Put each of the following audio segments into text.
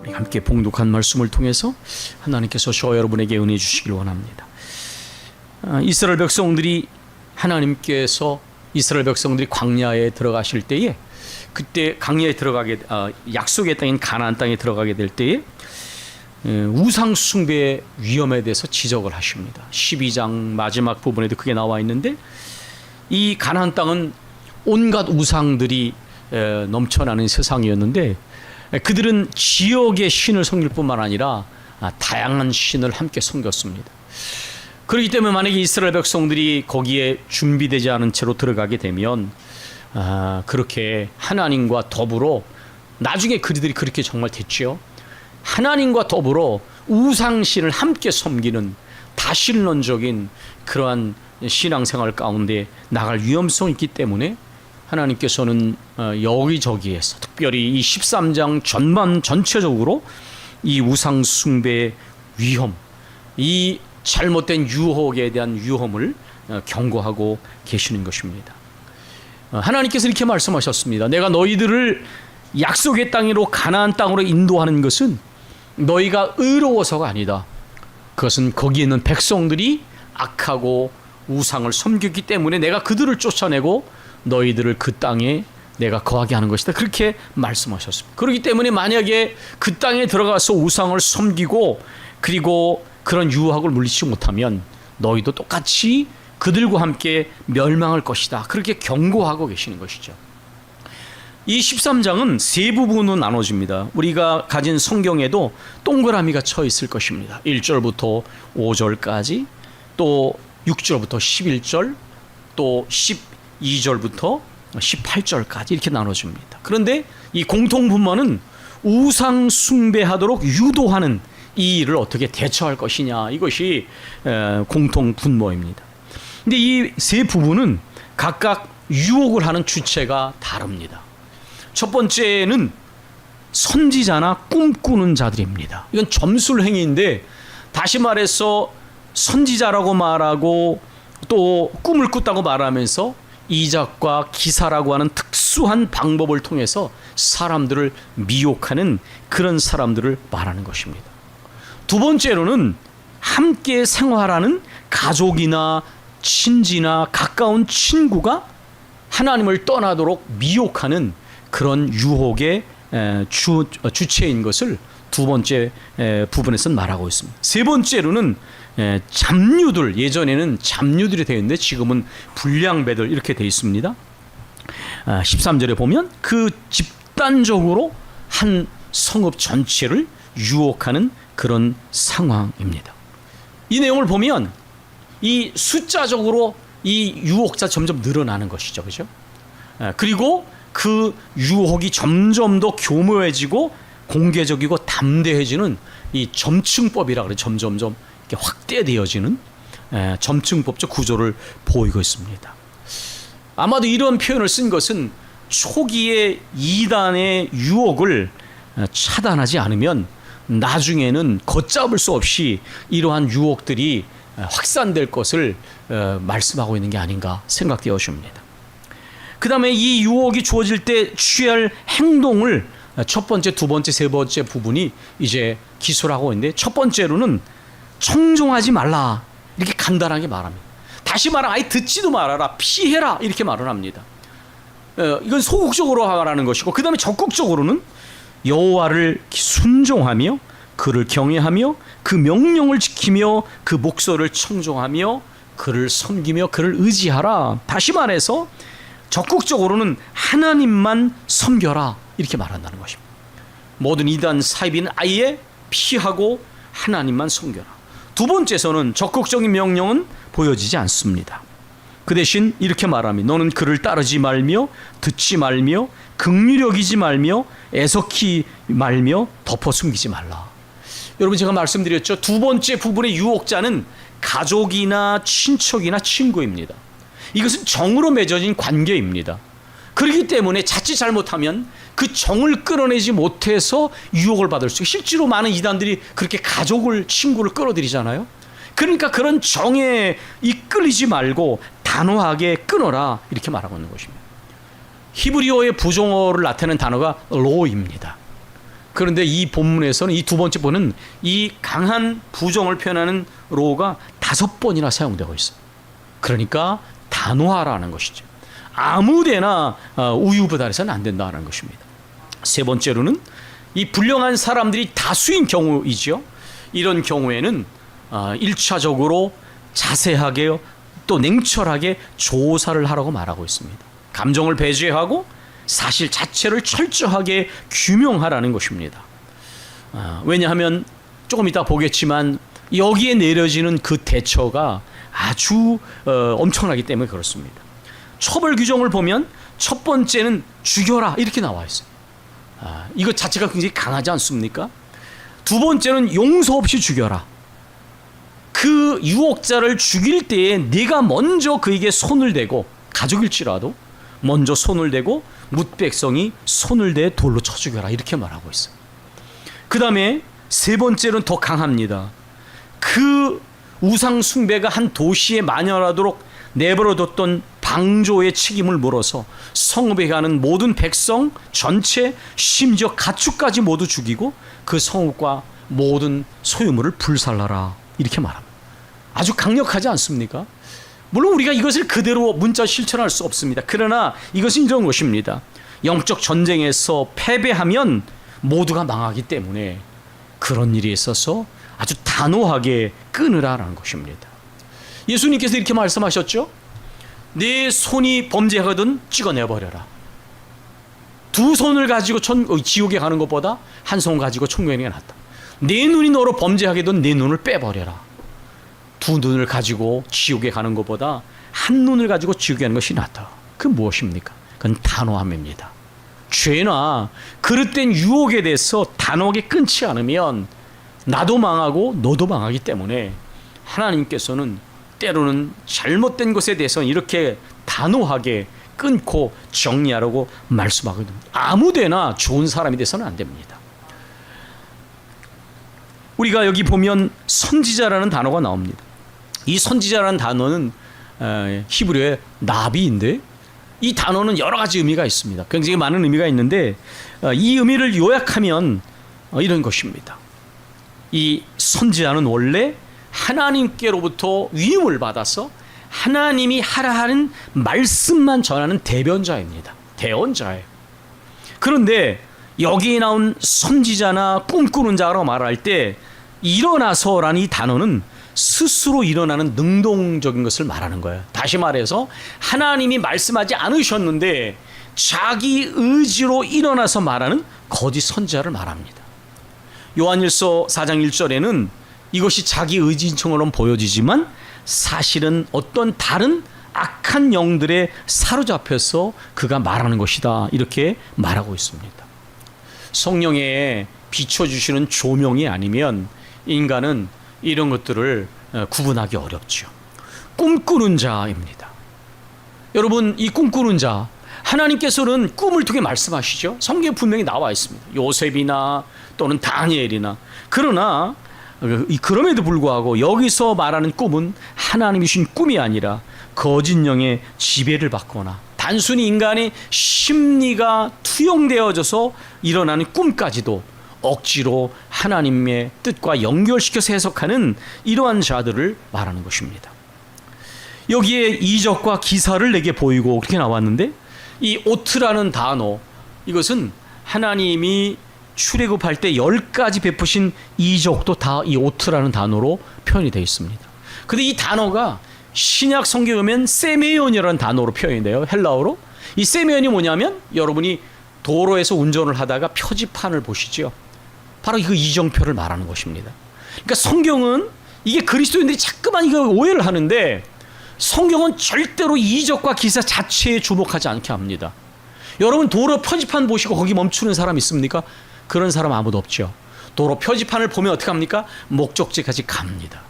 우리 함께 봉독한 말씀을 통해서 하나님께서 저 여러분에게 은혜 주시길 원합니다. 아, 이스라엘 백성들이 하나님께서 이스라엘 백성들이 광야에 들어가실 때에 그때 광야에 들어가게 아, 약속의 땅인 가나안 땅에 들어가게 될 때에 에, 우상 숭배의 위험에 대해서 지적을 하십니다. 12장 마지막 부분에도 그게 나와 있는데 이 가나안 땅은 온갖 우상들이 에, 넘쳐나는 세상이었는데 에, 그들은 지역의 신을 섬길 뿐만 아니라 아, 다양한 신을 함께 섬겼습니다. 그렇기 때문에 만약에 이스라엘 백성들이 거기에 준비되지 않은 채로 들어가게 되면 아, 그렇게 하나님과 더불어 나중에 그들이 그렇게 정말 됐지요. 하나님과 더불어 우상신을 함께 섬기는 다신론적인 그러한 신앙생활 가운데 나갈 위험성이 있기 때문에 하나님께서는 어, 여기저기에서 특별히 이 13장 전반 전체적으로 이 우상 숭배의 위험, 이 잘못된 유혹에 대한 위험을 어, 경고하고 계시는 것입니다. 어, 하나님께서 이렇게 말씀하셨습니다. 내가 너희들을 약속의 땅으로 가나안 땅으로 인도하는 것은 너희가 의로워서가 아니다. 그것은 거기 있는 백성들이 악하고 우상을 섬겼기 때문에 내가 그들을 쫓아내고 너희들을 그 땅에 내가 거하게 하는 것이다. 그렇게 말씀하셨습니다. 그렇기 때문에 만약에 그 땅에 들어가서 우상을 섬기고 그리고 그런 유혹을 물리치지 못하면 너희도 똑같이 그들과 함께 멸망할 것이다. 그렇게 경고하고 계시는 것이죠. 이 13장은 세 부분으로 나눠집니다. 우리가 가진 성경에도 동그라미가 쳐 있을 것입니다. 1절부터 5절까지 또 6절부터 11절 또 12절부터 18절까지 이렇게 나눠집니다. 그런데 이 공통 분모는 우상 숭배하도록 유도하는 이 일을 어떻게 대처할 것이냐 이것이 에, 공통 분모입니다. 근데 이 세 부분은 각각 유혹을 하는 주체가 다릅니다. 첫 번째는 선지자나 꿈꾸는 자들입니다. 이건 점술 행위인데 다시 말해서 선지자라고 말하고 또 꿈을 꿨다고 말하면서 이적과 기사라고 하는 특수한 방법을 통해서 사람들을 미혹하는 그런 사람들을 말하는 것입니다. 두 번째로는 함께 생활하는 가족이나 친지나 가까운 친구가 하나님을 떠나도록 미혹하는 그런 유혹의 에, 주, 어, 주체인 것을 두 번째 에, 부분에서 말하고 있습니다. 세 번째로는 에, 잡류들 예전에는 잡류들이 되어 있는데 지금은 불량배들 이렇게 되어 있습니다. 아, 13절에 보면 그 집단적으로 한 성읍 전체를 유혹하는 그런 상황입니다. 이 내용을 보면 이 숫자적으로 이 유혹자 점점 늘어나는 것이죠. 그죠? 아, 그리고 그 유혹이 점점 더 교묘해지고 공개적이고 담대해지는 이 점층법이라 그래 점점점 확대되어지는 에, 점층법적 구조를 보이고 있습니다. 아마도 이런 표현을 쓴 것은 초기에 이단의 유혹을 어, 차단하지 않으면 나중에는 걷잡을 수 없이 이러한 유혹들이 어, 확산될 것을 어, 말씀하고 있는 게 아닌가 생각되어집니다. 그 다음에 이 유혹이 주어질 때 취할 행동을 첫 번째, 두 번째, 세 번째 부분이 이제 기술하고 있는데 첫 번째로는 청종하지 말라 이렇게 간단하게 말합니다. 다시 말하면 아예 듣지도 말아라 피해라 이렇게 말을 합니다. 어, 이건 소극적으로 하라는 것이고 그 다음에 적극적으로는 여호와를 순종하며 그를 경외하며 그 명령을 지키며 그 목소리를 청종하며 그를 섬기며 그를 의지하라. 다시 말해서 적극적으로는 하나님만 섬겨라 이렇게 말한다는 것입니다. 모든 이단 사이비는 아예 피하고 하나님만 섬겨라. 두 번째서는 적극적인 명령은 보여지지 않습니다. 그 대신 이렇게 말합니다. 너는 그를 따르지 말며 듣지 말며 극률여기지 말며 애석히 말며 덮어 숨기지 말라. 여러분 제가 말씀드렸죠. 두 번째 부분의 유혹자는 가족이나 친척이나 친구입니다. 이것은 정으로 맺어진 관계입니다. 그렇기 때문에 자칫 잘못하면 그 정을 끌어내지 못해서 유혹을 받을 수. 실제로 많은 이단들이 그렇게 가족을 친구를 끌어들이잖아요. 그러니까 그런 정에 이끌리지 말고 단호하게 끊어라 이렇게 말하고 있는 것입니다. 히브리어의 부정어를 나타내는 단어가 로입니다. 그런데 이 본문에서는 이 두 번째 본은 이 강한 부정을 표현하는 로가 다섯 번이나 사용되고 있어요. 그러니까 단호하라는 것이죠. 아무데나 어, 우유부달해서는 안 된다는 것입니다. 세 번째로는 이 불량한 사람들이 다수인 경우이지요. 이런 경우에는 어, 일차적으로 자세하게 또 냉철하게 조사를 하라고 말하고 있습니다. 감정을 배제하고 사실 자체를 철저하게 규명하라는 것입니다. 아, 왜냐하면 조금 이따 보겠지만 여기에 내려지는 그 대처가 아주 어, 엄청나기 때문에 그렇습니다. 처벌 규정을 보면 첫 번째는 죽여라 이렇게 나와 있어요. 아, 이거 자체가 굉장히 강하지 않습니까? 두 번째는 용서 없이 죽여라. 그 유혹자를 죽일 때에 네가 먼저 그에게 손을 대고 가족일지라도 먼저 손을 대고 묻백성이 손을 대 돌로 쳐 죽여라 이렇게 말하고 있어요. 그 다음에 세 번째는 더 강합니다. 그 우상 숭배가 한 도시에 만연하도록 내버려뒀던 방조의 책임을 물어서 성읍에 가는 모든 백성 전체 심지어 가축까지 모두 죽이고 그 성읍과 모든 소유물을 불살라라 이렇게 말합니다. 아주 강력하지 않습니까? 물론 우리가 이것을 그대로 문자 실천할 수 없습니다. 그러나 이것은 이런 것입니다. 영적 전쟁에서 패배하면 모두가 망하기 때문에 그런 일이 있어서 아주 단호하게 끊으라라는 것입니다. 예수님께서 이렇게 말씀하셨죠. 내 손이 범죄하거든 찍어내 버려라. 두 손을 가지고 천, 어, 지옥에 가는 것보다 한 손 가지고 천국에 낫다. 내 눈이 너로 범죄하게든 내 눈을 빼버려라. 두 눈을 가지고 지옥에 가는 것보다 한 눈을 가지고 지옥에 가는 것이 낫다. 그 무엇입니까? 그건 단호함입니다. 죄나 그릇된 유혹에 대해서 단호하게 끊지 않으면 나도 망하고 너도 망하기 때문에 하나님께서는 때로는 잘못된 것에 대해서는 이렇게 단호하게 끊고 정리하라고 말씀하거든요. 아무데나 좋은 사람이 돼서는 안 됩니다. 우리가 여기 보면 선지자라는 단어가 나옵니다. 이 선지자라는 단어는 어, 히브리어의 나비인데 이 단어는 여러 가지 의미가 있습니다. 굉장히 많은 의미가 있는데 어, 이 의미를 요약하면 어, 이런 것입니다. 이 선지자는 원래 하나님께로부터 위임을 받아서 하나님이 하라 하는 말씀만 전하는 대변자입니다. 대언자예요. 그런데 여기에 나온 선지자나 꿈꾸는 자라고 말할 때 일어나서라는 이 단어는 스스로 일어나는 능동적인 것을 말하는 거예요. 다시 말해서 하나님이 말씀하지 않으셨는데 자기 의지로 일어나서 말하는 거짓 선지자를 말합니다. 요한일서 4장 1절에는 이것이 자기 의지처럼 보여지지만 사실은 어떤 다른 악한 영들에 사로잡혀서 그가 말하는 것이다. 이렇게 말하고 있습니다. 성령에 비춰주시는 조명이 아니면 인간은 이런 것들을 어, 구분하기 어렵죠. 꿈꾸는 자입니다. 여러분, 이 꿈꾸는 자, 하나님께서는 꿈을 통해 말씀하시죠. 성경에 분명히 나와 있습니다. 요셉이나 또는 다니엘이나. 그러나 그럼에도 불구하고 여기서 말하는 꿈은 하나님이 주신 꿈이 아니라 거짓 영의 지배를 받거나 단순히 인간의 심리가 투영되어져서 일어나는 꿈까지도 억지로 하나님의 뜻과 연결시켜서 해석하는 이러한 자들을 말하는 것입니다. 여기에 이적과 기사를 내게 보이고 그렇게 나왔는데 이 오트라는 단어 이것은 하나님이 출애굽할 때열 가지 베푸신 이적도 다 이 오트라는 단어로 표현이 되어 있습니다. 근데 이 단어가 신약 성경에 보면 세메온이라는 단어로 표현이 돼요. 헬라어로. 이 세메온이 뭐냐면 여러분이 도로에서 운전을 하다가 표지판을 보시죠. 바로 그 이정표를 말하는 것입니다. 그러니까 성경은 이게 그리스도인들이 자꾸만 이거 오해를 하는데 성경은 절대로 이적과 기사 자체에 주목하지 않게 합니다. 여러분 도로 표지판 보시고 거기 멈추는 사람 있습니까? 그런 사람 아무도 없죠. 도로 표지판을 보면 어떻게 합니까? 목적지까지 갑니다.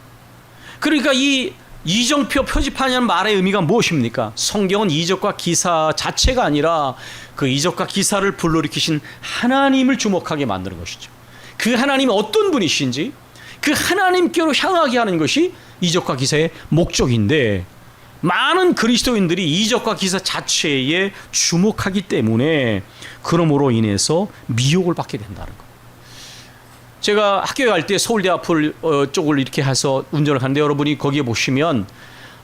그러니까 이 이정표 표지판이라는 말의 의미가 무엇입니까? 성경은 이적과 기사 자체가 아니라 그 이적과 기사를 불러일으키신 하나님을 주목하게 만드는 것이죠. 그 하나님이 어떤 분이신지 그 하나님께로 향하게 하는 것이 이적과 기사의 목적인데 많은 그리스도인들이 이적과 기사 자체에 주목하기 때문에 그러므로 인해서 미혹을 받게 된다는 것. 제가 학교에 갈 때 서울대 앞을 어, 쪽을 이렇게 해서 운전을 하는데 여러분이 거기에 보시면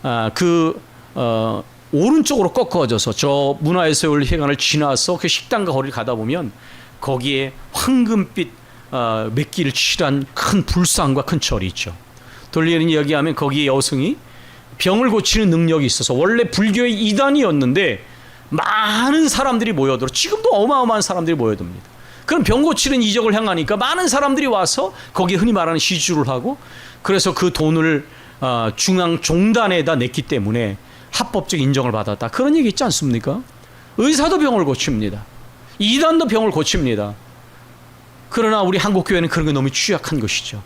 아, 그 어, 오른쪽으로 꺾어져서 저 문화예술 회관을 지나서 그 식당과 거리를 가다 보면 거기에 황금빛 어, 맥기를 칠한 큰 불상과 큰 절이 있죠. 돌리는 이야기하면 거기에 여성이 병을 고치는 능력이 있어서 원래 불교의 이단이었는데 많은 사람들이 모여들어 지금도 어마어마한 사람들이 모여듭니다. 그럼 병 고치는 이적을 향하니까 많은 사람들이 와서 거기에 흔히 말하는 시주를 하고 그래서 그 돈을 어, 중앙 종단에다 냈기 때문에 합법적 인정을 받았다. 그런 얘기 있지 않습니까? 의사도 병을 고칩니다. 이단도 병을 고칩니다. 그러나 우리 한국 교회는 그런 게 너무 취약한 것이죠.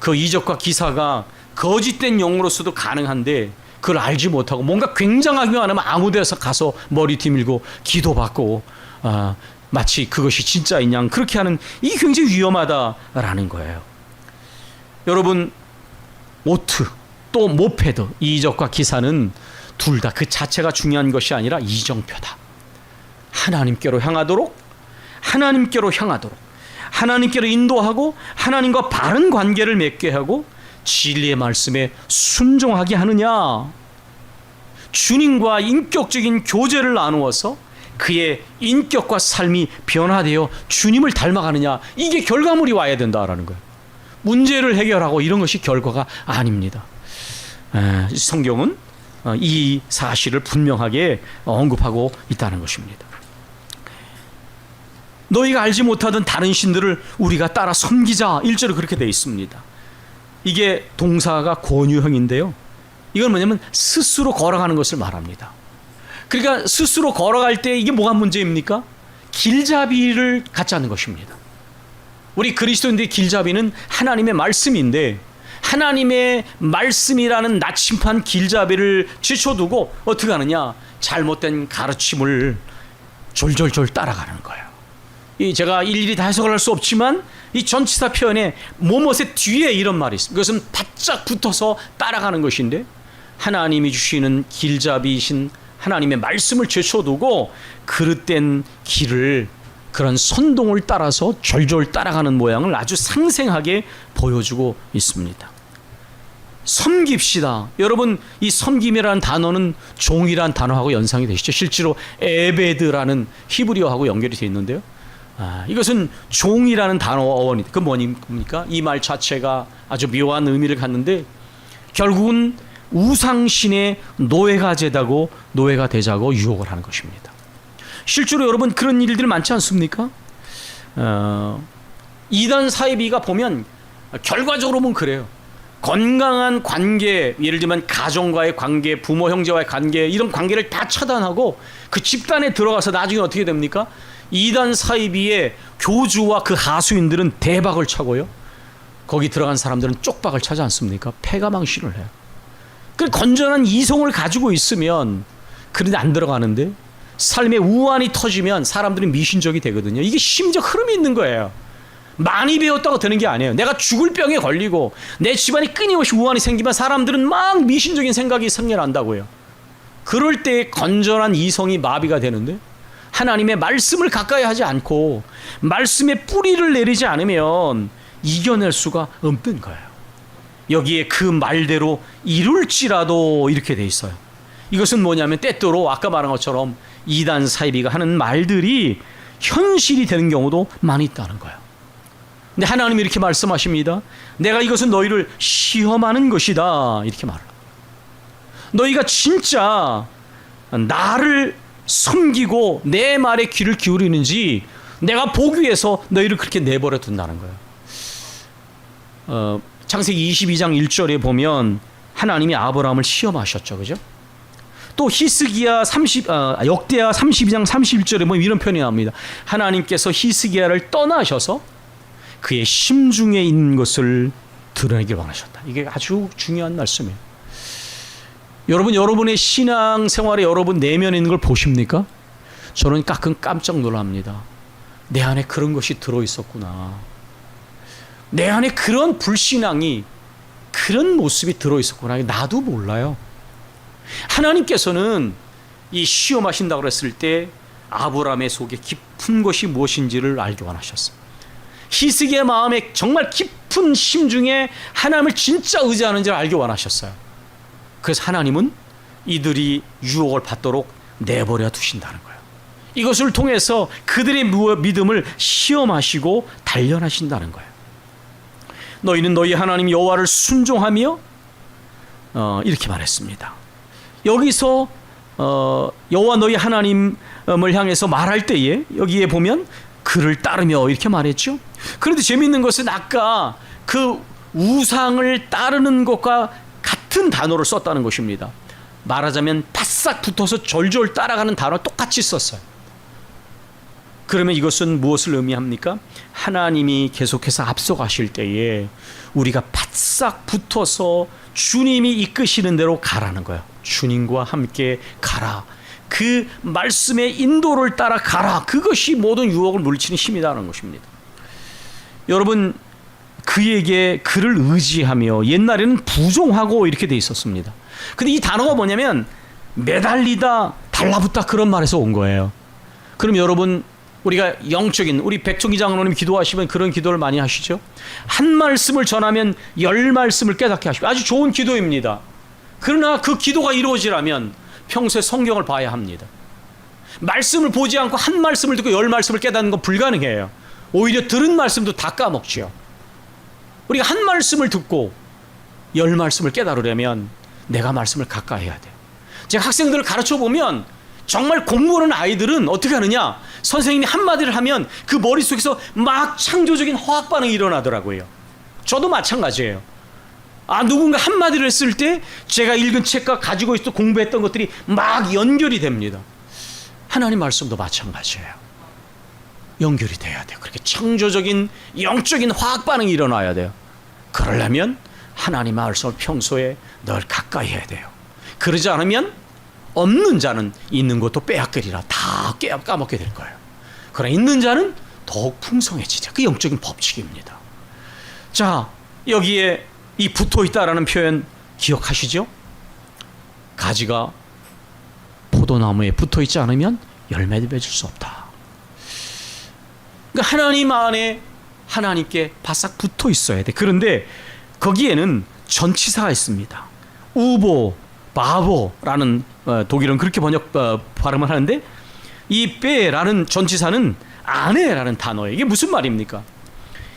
그 이적과 기사가 거짓된 용어로서도 가능한데 그걸 알지 못하고 뭔가 굉장하기만 하면 아무 데서 가서 머리 뒤밀고 기도받고 아, 마치 그것이 진짜인 양 그렇게 하는 이 굉장히 위험하다라는 거예요. 여러분 오트 또 모페드 이적과 기사는 둘 다 그 자체가 중요한 것이 아니라 이정표다. 하나님께로 향하도록 하나님께로 향하도록 하나님께로 인도하고 하나님과 바른 관계를 맺게 하고 진리의 말씀에 순종하게 하느냐 주님과 인격적인 교제를 나누어서 그의 인격과 삶이 변화되어 주님을 닮아가느냐 이게 결과물이 와야 된다라는 거예요. 문제를 해결하고 이런 것이 결과가 아닙니다. 에, 성경은 어, 이 사실을 분명하게 언급하고 있다는 것입니다. 너희가 알지 못하던 다른 신들을 우리가 따라 섬기자. 일절에 그렇게 되어 있습니다. 이게 동사가 권유형인데요. 이건 뭐냐면 스스로 걸어가는 것을 말합니다. 그러니까 스스로 걸어갈 때 이게 뭐가 문제입니까? 길잡이를 갖지 않는 것입니다. 우리 그리스도인들의 길잡이는 하나님의 말씀인데 하나님의 말씀이라는 나침판 길잡이를 지쳐두고 어떻게 하느냐? 잘못된 가르침을 졸졸졸 따라가는 거예요. 이 제가 일일이 다 해석을 할 수 없지만 이 전치사 표현에 모못의 뒤에 이런 말이 있습니다. 그것은 바짝 붙어서 따라가는 것인데 하나님이 주시는 길잡이신 하나님의 말씀을 제쳐두고 그릇된 길을 그런 선동을 따라서 졸졸 따라가는 모양을 아주 상생하게 보여주고 있습니다. 섬깁시다. 여러분 이 섬김이라는 단어는 종이란 단어하고 연상이 되시죠. 실제로 에베드라는 히브리어하고 연결이 되어 있는데요. 아, 이것은 종이라는 단어 어원이 그 뭐니까 이 말 자체가 아주 묘한 의미를 갖는데 결국은 우상신의 노예가 되다고 노예가 되자고 유혹을 하는 것입니다. 실제로 여러분 그런 일들 많지 않습니까? 어, 이단 사이비가 보면 결과적으로 보면 그래요. 건강한 관계, 예를 들면 가정과의 관계, 부모 형제와의 관계 이런 관계를 다 차단하고 그 집단에 들어가서 나중에 어떻게 됩니까? 이단 사이비의 교주와 그 하수인들은 대박을 차고요. 거기 들어간 사람들은 쪽박을 차지 않습니까? 패가망신을 해요. 그 건전한 이성을 가지고 있으면 그런데 안 들어가는데 삶의 우환이 터지면 사람들이 미신적이 되거든요. 이게 심적 흐름이 있는 거예요. 많이 배웠다고 되는 게 아니에요. 내가 죽을 병에 걸리고 내 집안이 끊임없이 우환이 생기면 사람들은 막 미신적인 생각이 생겨난다고요. 그럴 때 건전한 이성이 마비가 되는데 하나님의 말씀을 가까이 하지 않고 말씀의 뿌리를 내리지 않으면 이겨낼 수가 없는 거예요. 여기에 그 말대로 이룰지라도 이렇게 돼 있어요. 이것은 뭐냐면 때때로 아까 말한 것처럼 이단 사이비가 하는 말들이 현실이 되는 경우도 많이 있다는 거예요. 근데 하나님이 이렇게 말씀하십니다. 내가 이것은 너희를 시험하는 것이다. 이렇게 말을. 너희가 진짜 나를 섬기고 내 말에 귀를 기울이는지 내가 보기 위해서 너희를 그렇게 내버려 둔다는 거예요. 어, 창세기 22장 1절에 보면 하나님이 아브라함을 시험하셨죠. 그죠? 또 히스기야 30 어, 역대하 32장 31절에 보면 이런 표현이 나옵니다. 하나님께서 히스기야를 떠나셔서 그의 심중에 있는 것을 드러내길 원하셨다. 이게 아주 중요한 말씀이에요. 여러분 여러분의 신앙 생활에 여러분 내면에 있는 걸 보십니까? 저는 가끔 깜짝 놀랍니다. 내 안에 그런 것이 들어 있었구나. 내 안에 그런 불신앙이 그런 모습이 들어 있었구나. 나도 몰라요. 하나님께서는 이 시험하신다고 그랬을 때 아브라함의 속에 깊은 것이 무엇인지를 알기 원하셨습니다. 히스기의 마음에 정말 깊은 심중에 하나님을 진짜 의지하는지를 알기 원하셨어요. 그래서 하나님은 이들이 유혹을 받도록 내버려 두신다는 거예요. 이것을 통해서 그들의 믿음을 시험하시고 단련하신다는 거예요. 너희는 너희 하나님 여호와를 순종하며 어, 이렇게 말했습니다. 여기서 어, 여호와 너희 하나님을 향해서 말할 때에 여기에 보면 그를 따르며 이렇게 말했죠. 그런데 재미있는 것은 아까 그 우상을 따르는 것과 같은 단어를 썼다는 것입니다. 말하자면 바싹 붙어서 졸졸 따라가는 단어 똑같이 썼어요. 그러면 이것은 무엇을 의미합니까? 하나님이 계속해서 앞서가실 때에 우리가 바싹 붙어서 주님이 이끄시는 대로 가라는 거예요. 주님과 함께 가라. 그 말씀의 인도를 따라 가라. 그것이 모든 유혹을 물리치는 힘이라는 것입니다. 여러분 그에게 그를 의지하며 옛날에는 부종하고 이렇게 돼 있었습니다. 근데 이 단어가 뭐냐면 매달리다 달라붙다 그런 말에서 온 거예요. 그럼 여러분 우리가 영적인 우리 백종기 장로님 기도하시면 그런 기도를 많이 하시죠. 한 말씀을 전하면 열 말씀을 깨닫게 하시고 아주 좋은 기도입니다. 그러나 그 기도가 이루어지려면 평소에 성경을 봐야 합니다. 말씀을 보지 않고 한 말씀을 듣고 열 말씀을 깨닫는 건 불가능해요. 오히려 들은 말씀도 다 까먹지요. 우리가 한 말씀을 듣고 열 말씀을 깨달으려면 내가 말씀을 가까이 해야 돼요. 제가 학생들을 가르쳐 보면 정말 공부하는 아이들은 어떻게 하느냐? 선생님이 한마디를 하면 그 머릿속에서 막 창조적인 화학 반응이 일어나더라고요. 저도 마찬가지예요. 아, 누군가 한마디를 했을 때 제가 읽은 책과 가지고 있어 공부했던 것들이 막 연결이 됩니다. 하나님 말씀도 마찬가지예요. 연결이 돼야 돼요. 그렇게 창조적인 영적인 화학 반응이 일어나야 돼요. 그러려면 하나님 말씀을 평소에 늘 가까이 해야 돼요. 그러지 않으면 없는 자는 있는 것도 빼앗기리라 다 까먹게 될 거예요. 그러나 있는 자는 더욱 풍성해지죠. 그 영적인 법칙입니다. 자, 여기에 이 붙어 있다라는 표현 기억하시죠? 가지가 포도나무에 붙어 있지 않으면 열매를 맺을 수 없다. 그러니까 하나님 안에 하나님께 바싹 붙어 있어야 돼. 그런데 거기에는 전치사가 있습니다. 우보, 바보라는 어, 독일은 그렇게 번역 어, 발음을 하는데 이 빼라는 전치사는 아내라는 단어예요. 이게 무슨 말입니까?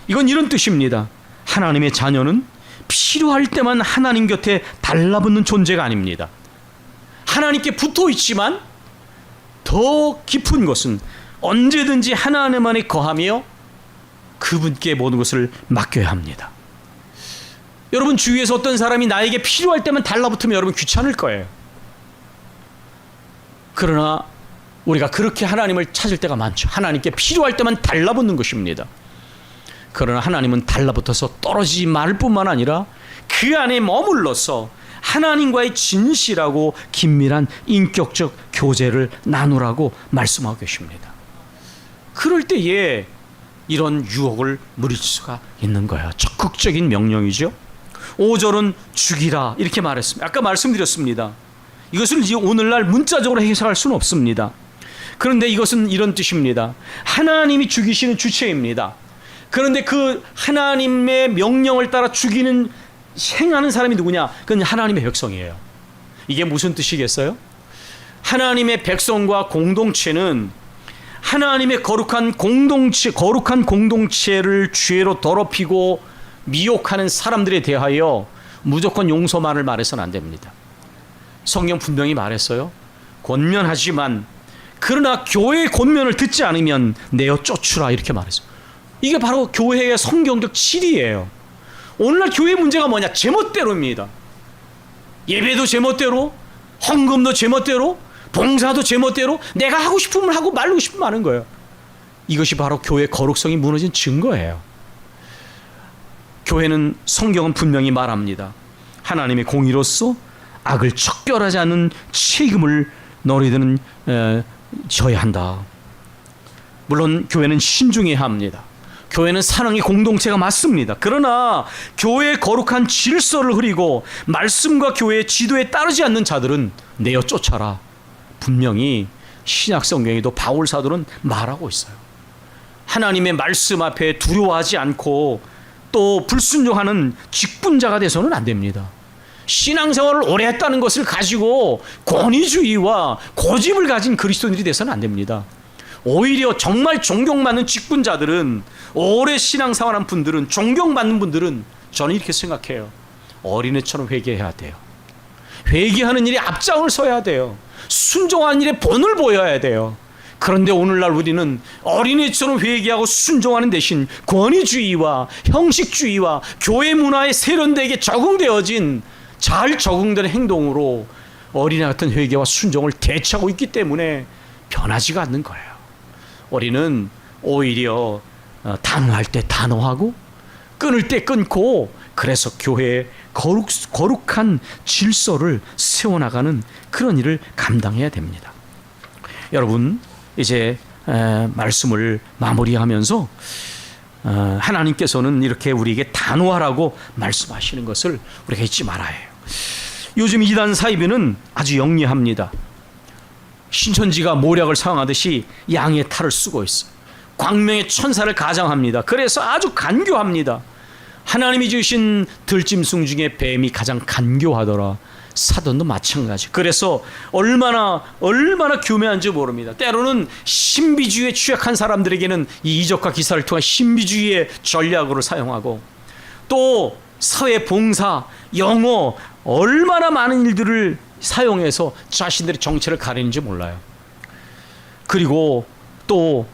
이건 이런 뜻입니다. 하나님의 자녀는 필요할 때만 하나님 곁에 달라붙는 존재가 아닙니다. 하나님께 붙어 있지만 더 깊은 것은 언제든지 하나님 안에 거하며 그분께 모든 것을 맡겨야 합니다. 여러분 주위에서 어떤 사람이 나에게 필요할 때만 달라붙으면 여러분 귀찮을 거예요. 그러나 우리가 그렇게 하나님을 찾을 때가 많죠. 하나님께 필요할 때만 달라붙는 것입니다. 그러나 하나님은 달라붙어서 떨어지지 말 뿐만 아니라 그 안에 머물러서 하나님과의 진실하고 긴밀한 인격적 교제를 나누라고 말씀하고 계십니다. 그럴 때에 이런 유혹을 물리칠 수가 있는 거예요. 적극적인 명령이죠. 5절은 죽이라 이렇게 말했습니다. 아까 말씀드렸습니다. 이것을 이제 오늘날 문자적으로 해석할 수는 없습니다. 그런데 이것은 이런 뜻입니다. 하나님이 죽이시는 주체입니다. 그런데 그 하나님의 명령을 따라 죽이는 행하는 사람이 누구냐? 그건 하나님의 백성이에요. 이게 무슨 뜻이겠어요? 하나님의 백성과 공동체는 하나님의 거룩한 공동체 거룩한 공동체를 죄로 더럽히고 미혹하는 사람들에 대하여 무조건 용서만을 말해서는 안 됩니다. 성경 분명히 말했어요. 권면하지만 그러나 교회의 권면을 듣지 않으면 내어 쫓으라 이렇게 말했어요. 이게 바로 교회의 성경적 진리예요. 오늘날 교회 문제가 뭐냐? 제멋대로입니다. 예배도 제멋대로, 헌금도 제멋대로, 봉사도 제멋대로, 내가 하고 싶으면 하고 말고 싶으면 하는 거예요. 이것이 바로 교회 거룩성이 무너진 증거예요. 교회는 성경은 분명히 말합니다. 하나님의 공의로서 악을 척결하지 않는 책임을 너희들은 에, 져야 한다. 물론 교회는 신중해야 합니다. 교회는 사랑의 공동체가 맞습니다. 그러나 교회의 거룩한 질서를 흐리고 말씀과 교회의 지도에 따르지 않는 자들은 내어 쫓아라. 분명히 신약 성경에도 바울 사도는 말하고 있어요. 하나님의 말씀 앞에 두려워하지 않고 또 불순종하는 직분자가 돼서는 안 됩니다. 신앙생활을 오래 했다는 것을 가지고 권위주의와 고집을 가진 그리스도인들이 돼서는 안 됩니다. 오히려 정말 존경받는 직분자들은 오래 신앙생활한 분들은 존경받는 분들은 저는 이렇게 생각해요. 어린애처럼 회개해야 돼요. 회개하는 일에 앞장을 서야 돼요. 순종하는 일에 본을 보여야 돼요. 그런데 오늘날 우리는 어린애처럼 회개하고 순종하는 대신 권위주의와 형식주의와 교회 문화의 세련되게 적응되어진 잘 적응된 행동으로 어린애 같은 회개와 순종을 대처하고 있기 때문에 변하지가 않는 거예요. 우리는 오히려 어, 단호할 때 단호하고 끊을 때 끊고 그래서 교회에 거룩, 거룩한 질서를 세워나가는 그런 일을 감당해야 됩니다. 여러분 이제 에, 말씀을 마무리하면서 어, 하나님께서는 이렇게 우리에게 단호하라고 말씀하시는 것을 우리가 잊지 말아야 해요. 요즘 이단 사이비는 아주 영리합니다. 신천지가 모략을 사용하듯이 양의 탈을 쓰고 있어. 광명의 천사를 가장합니다. 그래서 아주 간교합니다. 하나님이 주신 들짐승 중에 뱀이 가장 간교하더라. 사돈도 마찬가지. 그래서 얼마나 얼마나 교묘한지 모릅니다. 때로는 신비주의에 취약한 사람들에게는 이 이적과 기사를 통한 신비주의의 전략으로 사용하고 또 사회 봉사, 영어 얼마나 많은 일들을 사용해서 자신들의 정체를 가리는지 몰라요. 그리고 또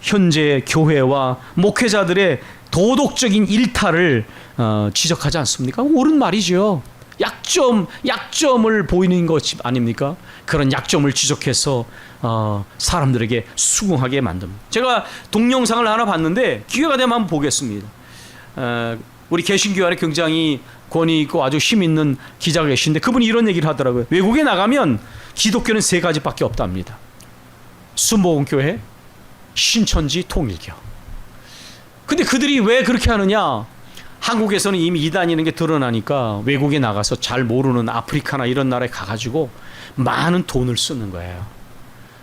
현재 교회와 목회자들의 도덕적인 일탈을 어, 지적하지 않습니까? 옳은 말이죠. 약점, 약점을 보이는 것 아닙니까? 그런 약점을 지적해서 어, 사람들에게 수긍하게 만듭니다. 제가 동영상을 하나 봤는데 기회가 되면 한번 보겠습니다. 어, 우리 개신교 안에 굉장히 권위 있고 아주 힘 있는 기자가 계신데 그분이 이런 얘기를 하더라고요. 외국에 나가면 기독교는 세 가지밖에 없답니다. 순복음교회, 신천지, 통일교. 근데 그들이 왜 그렇게 하느냐? 한국에서는 이미 이단이라는 게 드러나니까 외국에 나가서 잘 모르는 아프리카나 이런 나라에 가가지고 많은 돈을 쓰는 거예요.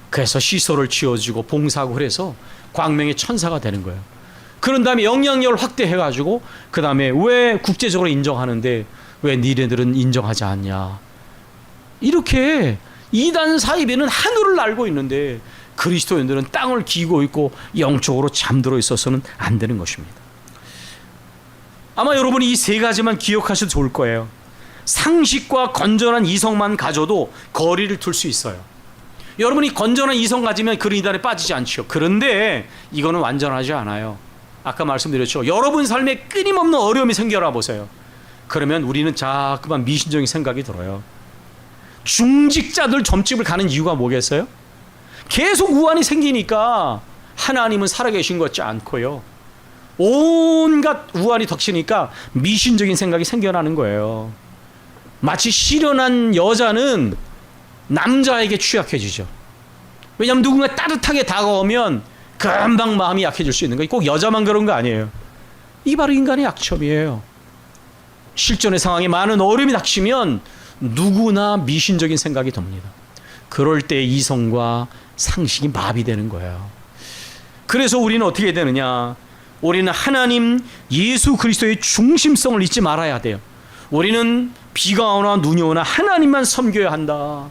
그래서 시설을 지어주고 봉사하고 그래서 광명의 천사가 되는 거예요. 그런 다음에 영향력을 확대해가지고 그 다음에 왜 국제적으로 인정하는데 왜 니네들은 인정하지 않냐? 이렇게 이단 사이비는 하늘을 날고 있는데 그리스도인들은 땅을 기고 있고 영적으로 잠들어 있어서는 안 되는 것입니다. 아마 여러분이 이 세 가지만 기억하셔도 좋을 거예요. 상식과 건전한 이성만 가져도 거리를 둘 수 있어요. 여러분이 건전한 이성 가지면 그런 이단에 빠지지 않죠. 그런데 이거는 완전하지 않아요. 아까 말씀드렸죠. 여러분 삶에 끊임없는 어려움이 생겨나 보세요. 그러면 우리는 자꾸만 미신적인 생각이 들어요. 중직자들 점집을 가는 이유가 뭐겠어요? 계속 우환이 생기니까 하나님은 살아계신 것 같지 않고요. 온갖 우환이 덮치니까 미신적인 생각이 생겨나는 거예요. 마치 실현한 여자는 남자에게 취약해지죠. 왜냐하면 누군가 따뜻하게 다가오면 금방 마음이 약해질 수 있는 거예요. 꼭 여자만 그런 거 아니에요. 이 바로 인간의 약점이에요. 실존의 상황에 많은 어려움이 닥치면 누구나 미신적인 생각이 듭니다. 그럴 때 이성과 상식이 마비되는 거예요. 그래서 우리는 어떻게 되느냐? 우리는 하나님 예수 그리스도의 중심성을 잊지 말아야 돼요. 우리는 비가 오나 눈이 오나 하나님만 섬겨야 한다.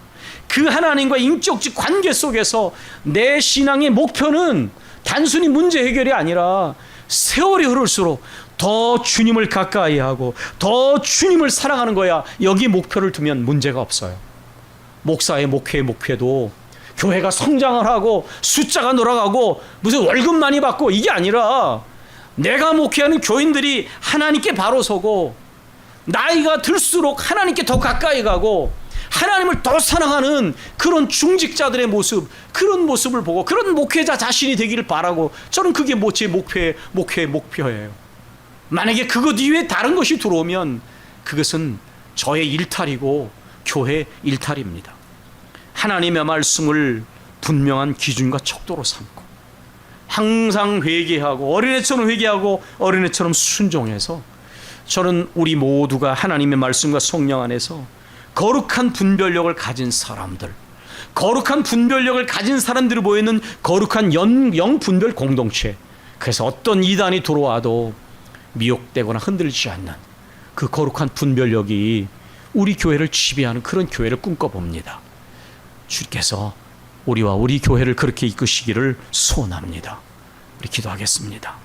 그 하나님과 인격적 관계 속에서 내 신앙의 목표는 단순히 문제 해결이 아니라 세월이 흐를수록 더 주님을 가까이 하고 더 주님을 사랑하는 거야. 여기 목표를 두면 문제가 없어요. 목사의 목회의 목표도 교회가 성장을 하고 숫자가 늘어가고 무슨 월급 많이 받고 이게 아니라 내가 목회하는 교인들이 하나님께 바로 서고 나이가 들수록 하나님께 더 가까이 가고 하나님을 더 사랑하는 그런 중직자들의 모습, 그런 모습을 보고 그런 목회자 자신이 되기를 바라고 저는 그게 뭐제 목회, 목회의 목표예요. 만약에 그것 이외에 다른 것이 들어오면 그것은 저의 일탈이고 교회 일탈입니다. 하나님의 말씀을 분명한 기준과 척도로 삼고 항상 회개하고 어린애처럼 회개하고 어린애처럼 순종해서 저는 우리 모두가 하나님의 말씀과 성령 안에서 거룩한 분별력을 가진 사람들 거룩한 분별력을 가진 사람들이 모이는 거룩한 영분별 공동체 그래서 어떤 이단이 들어와도 미혹되거나 흔들지 않는 그 거룩한 분별력이 우리 교회를 지배하는 그런 교회를 꿈꿔봅니다. 주께서 우리와 우리 교회를 그렇게 이끄시기를 소원합니다. 우리 기도하겠습니다.